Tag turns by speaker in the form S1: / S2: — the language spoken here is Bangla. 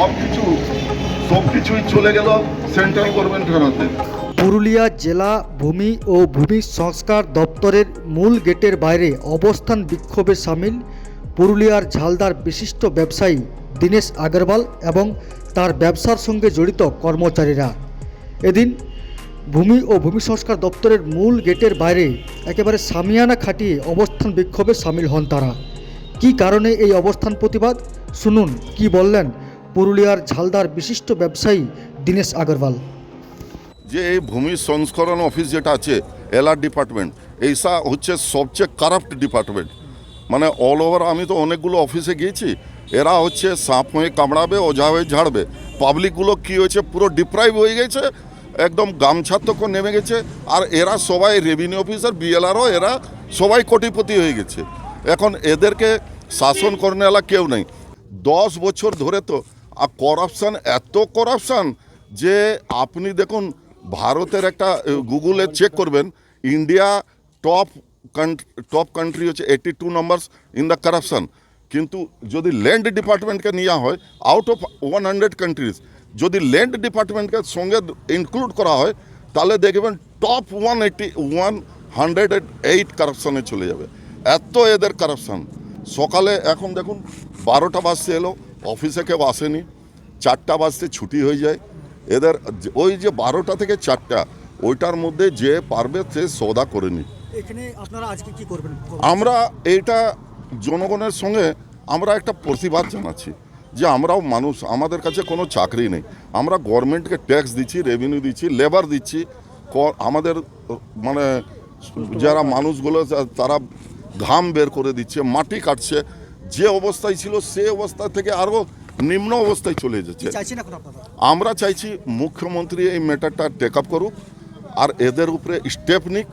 S1: সব কিছু সব কিছুই চলে গেল সেন্ট্রাল গভর্নমেন্টের হাতে
S2: পুরুলিয়া জেলা ভূমি ও ভূমি সংস্কার দপ্তরের মূল গেটের বাইরে অবস্থান বিক্ষোভে সামিল পুরুলিয়ার ঝালদার বিশিষ্ট ব্যবসায়ী দীনেশ আগরওয়াল এবং তার ব্যবসার সঙ্গে জড়িত কর্মচারীরা। এদিন ভূমি ও ভূমি সংস্কার দপ্তরের মূল গেটের বাইরে একেবারে সামিয়ানা খাটিয়ে অবস্থান বিক্ষোভে সামিল হন তারা। কী কারণে এই অবস্থান প্রতিবাদ? শুনুন, কি বললেন পুরুলিয়ার ঝালদার বিশিষ্ট ব্যবসায়ী দীনেশ আগরওয়াল।
S1: যে এই ভূমি সংস্করণ অফিস যেটা আছে, এলআর ডিপার্টমেন্ট, এইসা হচ্ছে সবচেয়ে কারাপ্ট ডিপার্টমেন্ট। মানে অল ওভার আমি তো অনেকগুলো অফিসে গিয়েছি, এরা হচ্ছে সাপ হয়ে কামড়াবে ওঝা হয়ে ঝাড়বে। পাবলিকগুলো কী হয়েছে, পুরো ডিপ্রাইভ হয়ে গেছে, একদম গামছাত্মক নেমে গেছে, আর এরা সবাই রেভিনিউ অফিসার বিএলআরও এরা সবাই কোটিপতি হয়ে গেছে। এখন এদেরকে শাসন করনেওয়ালা কেউ নেই। দশ বছর ধরে তো আর করাপশান এত করাপশান যে আপনি দেখুন, ভারতের একটা গুগলে চেক করবেন ইন্ডিয়া টপ টপ কান্ট্রি হচ্ছে eighty two numbers in the corruption কিন্তু যদি ল্যান্ড ডিপার্টমেন্টকে নেওয়া হয় out of one hundred countries যদি ল্যান্ড ডিপার্টমেন্টকে সঙ্গে ইনক্লুড করা হয়, তাহলে দেখবেন top one eighty one hundred eight কারাপশানে চলে যাবে। এত এদের কারাপশান সকালে এখন দেখুন, বারোটা বাজতে এলো অফিসে কেউ আসেনি চারটা বাজতে ছুটি হয়ে যায়। এদের ওই যে বারোটা থেকে চারটা ওইটার মধ্যে যে পারবে সে সৌদা করে নি
S2: এখানে আপনারা আজকে কি করবেন?
S1: আমরা এইটা জনগণের সঙ্গে আমরা একটা প্রতিবাদ জানাচ্ছি যে আমরাও মানুষ আমাদের কাছে কোনো চাকরি নেই। আমরা গভর্নমেন্টকে ট্যাক্স দিচ্ছি রেভিনিউ দিচ্ছি লেবার দিচ্ছি আমাদের মানে যারা মানুষগুলো তারা ঘাম বের করে দিচ্ছে মাটি কাটছে যে অবস্থায় ছিল সে অবস্থা থেকে আরও নিম্ন অবস্থায় চলে যাচ্ছে আমরা চাইছি মুখ্যমন্ত্রী এই ম্যাটারটা টেক আপ করুক আর এদের উপরে স্টেপ নিক